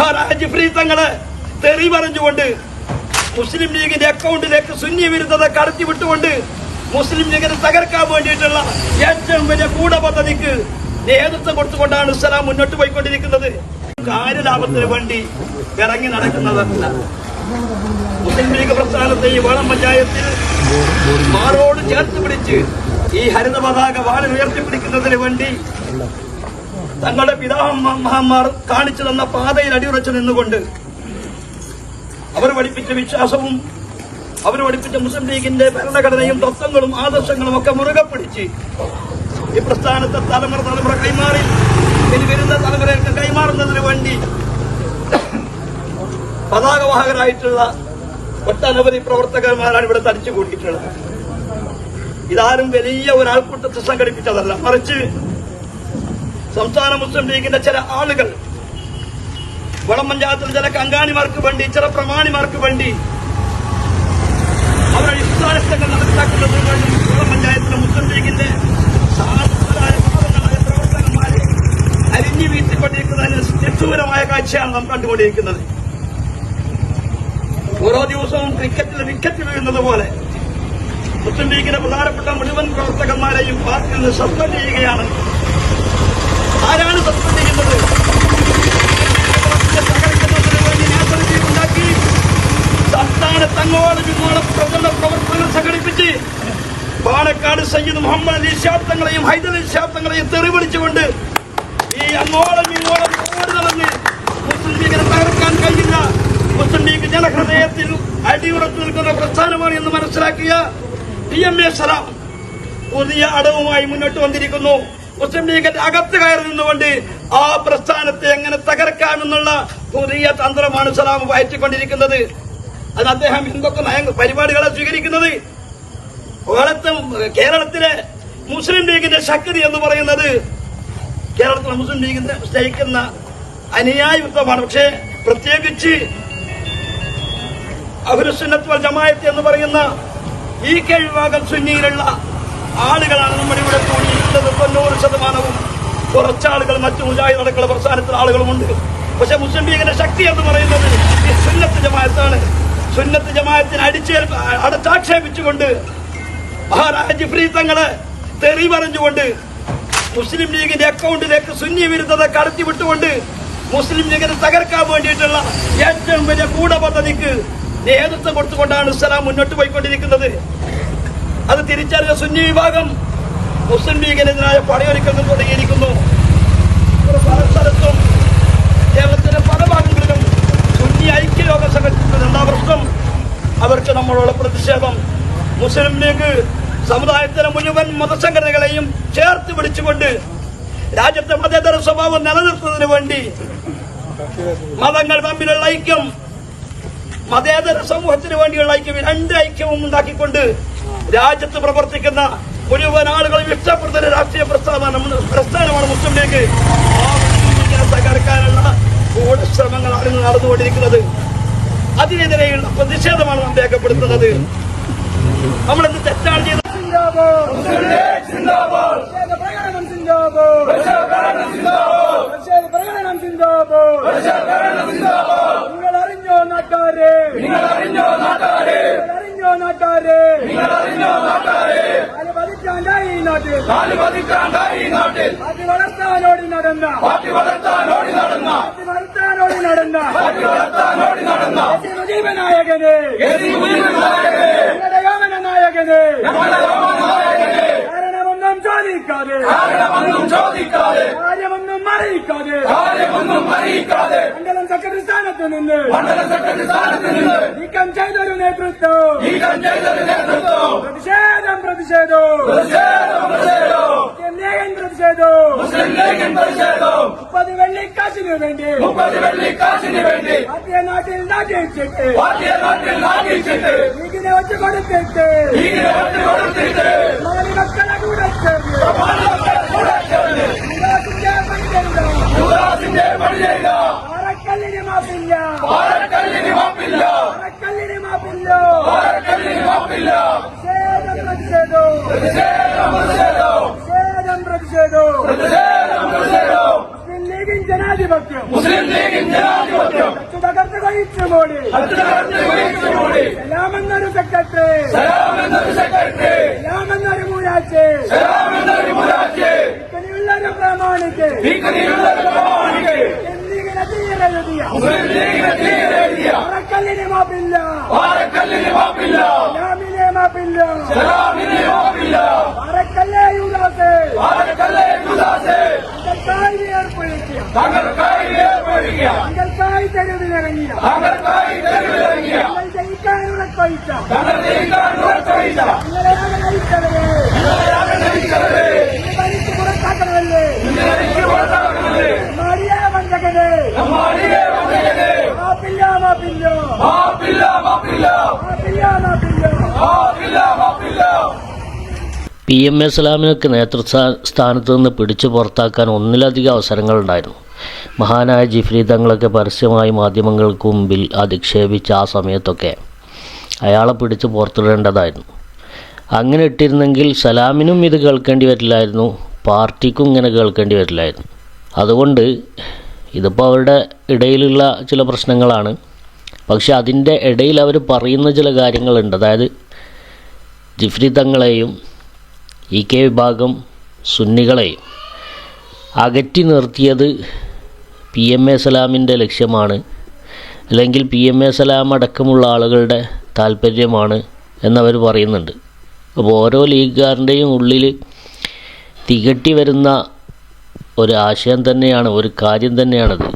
Maharaj free തങ്ങൾ തെറി പറഞ്ഞുകൊണ്ട് മുസ്ലിം ലീഗിന്റെ അക്കൗണ്ടിലേക്ക് സുന്നി വിരുദ്ധത കടത്തി വിട്ടുകൊണ്ട് മുസ്ലിം ലീഗിനെ തകർക്കാൻ വേണ്ടിയിട്ടുള്ള ഏറ്റവും വലിയ കൂട പദ്ധതിക്ക് നേതൃത്വം കൊടുത്തുകൊണ്ടാണ് ഇസ്ലാം മുന്നോട്ട് പോയിക്കൊണ്ടിരിക്കുന്നത്. കാര്യലാഭത്തിന് വേണ്ടി ഇറങ്ങി നടക്കുന്നതല്ല മുസ്ലിം ലീഗ് പ്രസ്ഥാനത്തെ ഈ വളം പഞ്ചായത്തിൽ മാറോട് ചേർത്ത് പിടിച്ച് ഈ ഹരിത പതാക വാളിൽ ഉയർത്തിപ്പിടിക്കുന്നതിന് വേണ്ടി തങ്ങളുടെ പിതാമഹന്മാർ കാണിച്ചു തന്ന പാതയിൽ അടിയുറച്ചു നിന്നുകൊണ്ട് അവർ പഠിപ്പിച്ച വിശ്വാസവും അവർ പഠിപ്പിച്ച മുസ്ലിം ലീഗിന്റെ ഭരണഘടനയും തത്വങ്ങളും ആദർശങ്ങളും ഒക്കെ മുറുകെ പിടിച്ച് ഈ പ്രസ്ഥാനത്തെ തലമുറ തലമുറ കൈമാറി. ഇനി വരുന്ന തലമുറകൾക്ക് കൈമാറുന്നതിന് വേണ്ടി പതാകവാഹകരായിട്ടുള്ള ഒട്ടനവധി പ്രവർത്തകന്മാരാണ് ഇവിടെ തടിച്ചു കൂട്ടിയിട്ടുള്ളത് ഇതാരും വലിയ ഒരാൾക്കൂട്ടത്തെ സംഘടിപ്പിച്ചതല്ല. മറിച്ച് സംസ്ഥാന മുസ്ലിം ലീഗിന്റെ ചില ആളുകൾ വളം പഞ്ചായത്തിലെ ചില കങ്കാണിമാർക്ക് വേണ്ടി ചില പ്രമാണിമാർക്ക് വേണ്ടി അവരുടെ ഇഷ്ടാനിഷ്ടങ്ങൾ നടപ്പിലാക്കുന്നതിന് വേണ്ടി വളം പഞ്ചായത്തിലെ മുസ്ലിം ലീഗിന്റെ പ്രവർത്തകന്മാരെ അരിഞ്ഞു വീഴ്ത്തിക്കൊണ്ടിരിക്കുന്നതിന് നിഷ്ഠൂരമായ കാഴ്ചയാണ് നാം കണ്ടുകൊണ്ടിരിക്കുന്നത്. ഓരോ ദിവസവും ക്രിക്കറ്റിൽ വിക്കറ്റ് വീഴുന്നത് പോലെ മുസ്ലിം ലീഗിന്റെ പ്രധാനപ്പെട്ട മുഴുവൻ പ്രവർത്തകന്മാരെയും പാർട്ടിയിൽ നിന്ന് സസ്പെൻഡ് ചെയ്യുകയാണ് പാലക്കാട് സയ്യിദ് മുഹമ്മദ് അലി ശാബ്ദങ്ങളെയും ഹൈദർ അലി ശാബ്ദങ്ങളെയും തെറിവിളിച്ചുകൊണ്ട് ഈ അങ്ങോളം ഇങ്ങോളം ഓടി നടന്ന് മുസ്ലിം ലീഗിനെ തകർക്കാൻ കഴിയില്ല. മുസ്ലിം ലീഗ് ജനഹൃദയത്തിൽ അടിയുറച്ചു നിൽക്കുന്ന പ്രസ്ഥാനമാണ് എന്ന് മനസ്സിലാക്കിയ ടി എം എ സലാം. പുതിയ അടവുമായി മുന്നോട്ട് വന്നിരിക്കുന്നു. മുസ്ലിം ലീഗിന്റെ അകത്ത് കയറി നിന്നുകൊണ്ട് ആ പ്രസ്ഥാനത്തെ എങ്ങനെ തകർക്കാമെന്നുള്ള പുതിയ തന്ത്രമാണ് സലാം വയറ്റിക്കൊണ്ടിരിക്കുന്നത്. അത് അദ്ദേഹം എന്തൊക്കെ നയ പരിപാടികളെ സ്വീകരിക്കുന്നത്? കേരളത്തെ കേരളത്തിലെ മുസ്ലിം ലീഗിന്റെ ശക്തി എന്ന് പറയുന്നത് കേരളത്തിലെ മുസ്ലിം ലീഗിന്റെ സ്നേഹിക്കുന്ന അനുയായ വിഭവമാണ് പക്ഷേ പ്രത്യേകിച്ച് അഹുരസുന്നത്ത് ജമായത്ത് എന്ന് പറയുന്ന ഈ കെ വിഭാഗം സുന്നിയിലുള്ള ആളുകളാണ് നമ്മുടെ ഇവിടെ തോന്നിയിട്ടുള്ളത് തൊണ്ണൂറ് ശതമാനവും കുറച്ചാളുകൾ മറ്റു മുജാഹിദ് അടക്കള പ്രസ്ഥാനത്തിലെ ആളുകളുമുണ്ട്. പക്ഷെ മുസ്ലിം ലീഗിന്റെ ശക്തി എന്ന് പറയുന്നത് ഈ സുന്നത്ത് ജമായത്താണ് സുന്നത്ത് ജമായത്തിന് അടിച്ചേൽ അടച്ചാക്ഷേപിച്ചുകൊണ്ട് മഹാരാജ് ഫ്രീ തങ്ങൾ തെറി പറഞ്ഞുകൊണ്ട് മുസ്ലിം ലീഗിന്റെ അക്കൗണ്ടിലേക്ക് സുന്നി വിരുദ്ധത കടത്തി വിട്ടുകൊണ്ട് മുസ്ലിം ലീഗിനെ തകർക്കാൻ വേണ്ടിയിട്ടുള്ള ഏറ്റവും വലിയ കൂട പദ്ധതിക്ക് നേതൃത്വം കൊടുത്തുകൊണ്ടാണ് ഇസ്ലാം മുന്നോട്ട് പോയിക്കൊണ്ടിരിക്കുന്നത്. അത് തിരിച്ചറിഞ്ഞ സുന്നി വിഭാഗം മുസ്ലിം ലീഗിനെതിരായ പടയൊരുക്കങ്ങൾ തുടങ്ങിയിരിക്കുന്നു കേരളത്തിലെ പല ഭാഗങ്ങളിലും സുന്നി ഐക്യലോക സംഘടിപ്പിക്കുന്ന എന്താ പ്രശ്നം. അവർക്ക് നമ്മളോട് പ്രതിഷേധം. മുസ്ലിം ലീഗ് സമുദായത്തിലെ മുഴുവൻ മതസംഘടനകളെയും ചേർത്ത് പിടിച്ചുകൊണ്ട് രാജ്യത്തെ മതേതര സ്വഭാവം നിലനിർത്തുന്നതിന് വേണ്ടി മതങ്ങൾ തമ്മിലുള്ള ഐക്യം മതേതര സമൂഹത്തിന് വേണ്ടിയുള്ള ഐക്യം രണ്ട് ഐക്യവും ഉണ്ടാക്കിക്കൊണ്ട് രാജ്യത്ത് പ്രവർത്തിക്കുന്ന മുഴുവൻ ആളുകളും ഇഷ്ടപ്പെടുന്ന ഒരു രാഷ്ട്രീയ പ്രസ്ഥാനം പ്രസ്ഥാനമാണ് മുസ്ലിം ലീഗ്. തകർക്കാനുള്ള കൂടെ ശ്രമങ്ങളാണ് ഇന്ന് നടന്നുകൊണ്ടിരിക്കുന്നത്. അതിനെതിരെയുള്ള പ്രതിഷേധമാണ് നാം രേഖപ്പെടുത്തുന്നത്. നമ്മളെന്ത് തെറ്റാണ് ചെയ്തത്. ജിന്ദാബാദ്. പ്രകടനം ജിന്ദാബാദ്. പ്രതിഷേധ പ്രകടനം ജിന്ദാബാദ്. നിങ്ങൾ അറിഞ്ഞോ നാട്ടാരെ? നിങ്ങൾ അറിഞ്ഞോ നാട്ടാരെ? അറിഞ്ഞോ നാട്ടാരെ? നിങ്ങൾ അറിഞ്ഞോ നാട്ടാരെ പതിറ്റാണ്ടായി നാട്ടിൽ. നാല് പതിറ്റാണ്ടായി നാട്ടിൽ. പാർട്ടി വളർത്താനോടി നടന്ന. പാർട്ടി വളർത്താനോടി നടന്ന. പാർട്ടി വളർത്താനോടി നടന്ന. പാർട്ടി വളർത്താനോടി നടന്ന. ഞങ്ങളുടെ യോമന നായകനെ കാരണമൊന്നും ചോദിക്കാതെ. കാരണമൊന്നും ചോദിക്കാതെ. കാര്യമൊന്നും അറിയിക്കാതെ. കാര്യമൊന്നും അറിയിക്കാതെ. മണ്ഡലം സെക്രട്ടറി സ്ഥാനത്ത് നിന്ന്. മണ്ഡല സെക്രട്ടറി സ്ഥാനത്ത് നിന്ന്. നീക്കം ചെയ്തൊരു നേതൃത്വം. നീക്കം ചെയ്തൊരു നേതൃത്വം. പ്രതിഷേധം പ്രതിഷേധം. പ്രതിഷേധം പ്രതിഷേധം. ലീഗൻ പ്രതിഷേധം. മുസ്ലിം ലീഗിൻ പ്രതിഷേധം. മുപ്പത് വെള്ളിക്കാശിന് വേണ്ടി. മുപ്പത് വെള്ളിക്കാശിന് വേണ്ടി. പാർട്ടിയെ നാട്ടിൽ നാട്ടിച്ചിട്ട് പാർട്ടിയെ നാട്ടിൽ ഒറ്റ കൊടുത്തിട്ട് ലീഗിനെ ഒറ്റ കൊടുത്തിട്ട് മക്കളെ കൂടെ അറക്കല്ലിന് മാപ്പില്ല അറക്കല്ലിന് മാപ്പില്ല. അറക്കല്ലിന് മാപ്പില്ല. അറക്കല്ലിന് മാപ്പില്ല സേദം പ്രതിഷേധോ സേദം പ്രതിഷേധോ സേദം പ്രതിഷേധോ. പ്രതിഷേധം പ്രതിഷേധോ. മുസ്ലിം ലീഗിൻ ജനാധിപത്യം. മുസ്ലിം ലീഗിൻ ജനാധിപത്യം. വഹിച്ചു മോടി സലാമെന്നൊരു സെക്രട്ടറി. സലാമെന്നൊരു മൂരാച്ചേ. ഇക്കനെയുള്ളൊരു പ്രാമാണിക്ക്. എഴുതിയ പറക്കല്ലിന് മാപ്പില്ല. സലാമിനെ മാപ്പില്ല പറക്കല്ലേ യുദാസേ തങ്ങൾ തെരുവിലിറങ്ങിയ ഞങ്ങൾ ജയിക്കാനുള്ള കൊയ്ത്ത നിങ്ങളെയാണ് നയിച്ചവരെ നിങ്ങൾ ഭരിച്ചു പുറത്താക്കണമല്ലേ? മടിയ വഞ്ചകനെ. മാപ്പില്ല മാപ്പില്ല. മാപ്പില്ല മാപ്പില്ല. പി എം എ സലാമിനൊക്കെ നേതൃത്വ സ്ഥാനത്ത് നിന്ന് പിടിച്ചു പുറത്താക്കാൻ ഒന്നിലധികം അവസരങ്ങളുണ്ടായിരുന്നു. മഹാനായ ജിഫ്രി തങ്ങളൊക്കെ പരസ്യമായി മാധ്യമങ്ങൾക്ക് മുമ്പിൽ അധിക്ഷേപിച്ച ആ സമയത്തൊക്കെ അയാളെ പിടിച്ച് പുറത്തിടേണ്ടതായിരുന്നു. അങ്ങനെ ഇട്ടിരുന്നെങ്കിൽ സലാമിനും ഇത് കേൾക്കേണ്ടി വരില്ലായിരുന്നു പാർട്ടിക്കും ഇങ്ങനെ കേൾക്കേണ്ടി വരില്ലായിരുന്നു. അതുകൊണ്ട് ഇതിപ്പോൾ അവരുടെ ഇടയിലുള്ള ചില പ്രശ്നങ്ങളാണ്. പക്ഷെ അതിന്റെ ഇടയിൽ അവർ പറയുന്ന ചില കാര്യങ്ങളുണ്ട്. അതായത് ജിഫ്രി തങ്ങളെയും ഇ കെ വിഭാഗം സുന്നികളെ അകറ്റി നിർത്തിയത് പി എം എ സലാമിന്റെ ലക്ഷ്യമാണ്. അല്ലെങ്കിൽ പി എം എ സലാം അടക്കമുള്ള ആളുകളുടെ താല്പര്യമാണ് എന്നവർ പറയുന്നുണ്ട്. അപ്പോൾ ഓരോ ലീഗുകാരന്റെയും ഉള്ളിൽ തികട്ടി വരുന്ന ഒരു ആശയം തന്നെയാണ് ഒരു കാര്യം തന്നെയാണത്.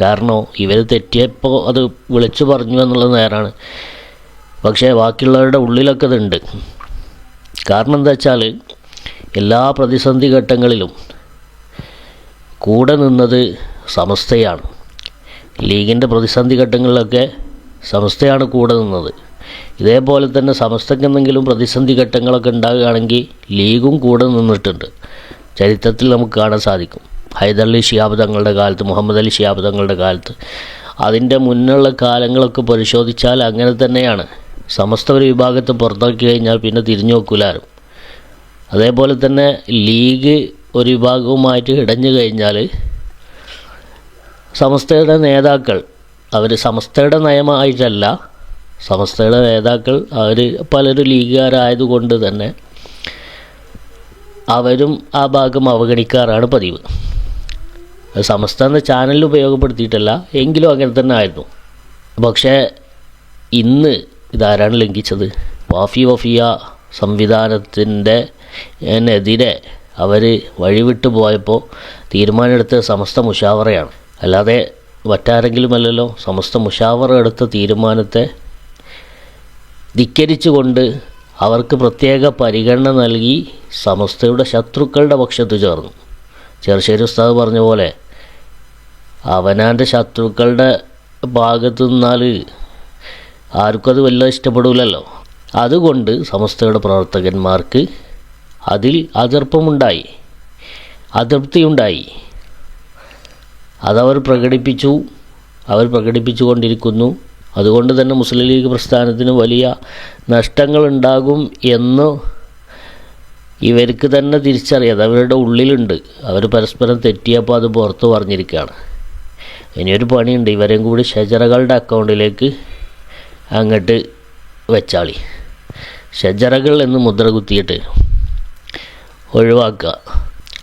കാരണം ഇവർ തെറ്റിയപ്പോൾ അത് വിളിച്ചു പറഞ്ഞു എന്നുള്ളത് നേരാണ്. പക്ഷേ ബാക്കിയുള്ളവരുടെ ഉള്ളിലൊക്കെ ഇതുണ്ട് കാരണം എന്താ വെച്ചാൽ എല്ലാ പ്രതിസന്ധി ഘട്ടങ്ങളിലും കൂടെ നിന്നത് സമസ്തയാണ്. ലീഗിന്റെ പ്രതിസന്ധി ഘട്ടങ്ങളിലൊക്കെ സമസ്തയാണ് കൂടെ നിന്നത്. ഇതേപോലെ തന്നെ സമസ്തയ്ക്ക് എന്തെങ്കിലും പ്രതിസന്ധി ഘട്ടങ്ങളൊക്കെ ഉണ്ടാകുകയാണെങ്കിൽ ലീഗും കൂടെ നിന്നിട്ടുണ്ട്. ചരിത്രത്തിൽ നമുക്ക് കാണാൻ സാധിക്കും. ഹൈദരലി ഷിയാബ് തങ്ങളുടെ കാലത്ത് മുഹമ്മദ് അലി ഷിയാബ് തങ്ങളുടെ കാലത്ത്. അതിന്റെ മുന്നുള്ള കാലങ്ങളൊക്കെ പരിശോധിച്ചാൽ അങ്ങനെ തന്നെയാണ്. സമസ്ത ഒരു വിഭാഗത്തെ പുറത്താക്കി കഴിഞ്ഞാൽ പിന്നെ തിരിഞ്ഞു നോക്കൂലാരും. അതേപോലെ തന്നെ ലീഗ് ഒരു വിഭാഗവുമായിട്ട് ഇടഞ്ഞു കഴിഞ്ഞാൽ സമസ്തയുടെ നേതാക്കൾ അവർ സമസ്തയുടെ നയമായിട്ടല്ല സമസ്തയുടെ നേതാക്കൾ അവർ പലരും ലീഗുകാരായതുകൊണ്ട് തന്നെ അവരും ആ ഭാഗം അവഗണിക്കാറാണ് പതിവ്. സമസ്ത എന്ന ചാനലിൽ ഉപയോഗപ്പെടുത്തിയിട്ടല്ല എങ്കിലും അങ്ങനെ തന്നെ ആയിരുന്നു. പക്ഷേ ഇന്ന് ഇതാരാണ് ലംഘിച്ചത്? വാഫി വഫിയ സംവിധാനത്തിന്റെ എതിരെ അവർ വഴിവിട്ടു പോയപ്പോൾ തീരുമാനമെടുത്ത സമസ്ത മുഷാവറയാണ്. അല്ലാതെ മറ്റാരെങ്കിലുമല്ലല്ലോ സമസ്ത മുഷാവറ എടുത്ത തീരുമാനത്തെ ധിക്കരിച്ചുകൊണ്ട് അവർക്ക് പ്രത്യേക പരിഗണന നൽകി സമസ്തയുടെ ശത്രുക്കളുടെ പക്ഷത്തു ചേർന്നു. ചെറുശ്ശേരി ഉസ്താദ് പറഞ്ഞ പോലെ അവനാന്റെ ശത്രുക്കളുടെ ഭാഗത്തു നിന്നാൽ ആർക്കും അത് വല്ല ഇഷ്ടപ്പെടില്ലല്ലോ അതുകൊണ്ട് സമസ്തയുടെ പ്രവർത്തകന്മാർക്ക് അതിൽ അതിർപ്പമുണ്ടായി അതൃപ്തിയുണ്ടായി. അതവർ പ്രകടിപ്പിച്ചു. അവർ പ്രകടിപ്പിച്ചുകൊണ്ടിരിക്കുന്നു. അതുകൊണ്ട് തന്നെ മുസ്ലിം ലീഗ് പ്രസ്ഥാനത്തിന് വലിയ നഷ്ടങ്ങളുണ്ടാകും എന്ന് ഇവർക്ക് തന്നെ തിരിച്ചറിയാം. അവരുടെ ഉള്ളിലുണ്ട്. അവർ പരസ്പരം തെറ്റിയപ്പോൾ അത് പുറത്ത് പറഞ്ഞിരിക്കുകയാണ്. ഇനിയൊരു പണിയുണ്ട്. ഇവരെയും കൂടി ഷജറകളുടെ അക്കൗണ്ടിലേക്ക് അങ്ങോട്ട് വെച്ചാളി. ഷജറകൾ എന്ന് മുദ്ര കുത്തിയിട്ട് ഒഴിവാക്കുക.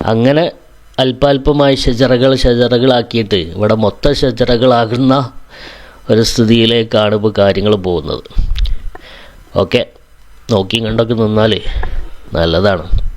അങ്ങനെ അല്പാൽപമായി ഷജറകൾ ഷജറകളാക്കിയിട്ട് ഇവിടെ മൊത്തം ഷജറകളാകുന്ന ഒരു സ്ഥിതിയിലേക്കാണ് ഇപ്പോൾ കാര്യങ്ങൾ പോകുന്നത്. ഓക്കെ. നോക്കിയും കണ്ടൊക്കെ നിന്നാൽ നല്ലതാണ്.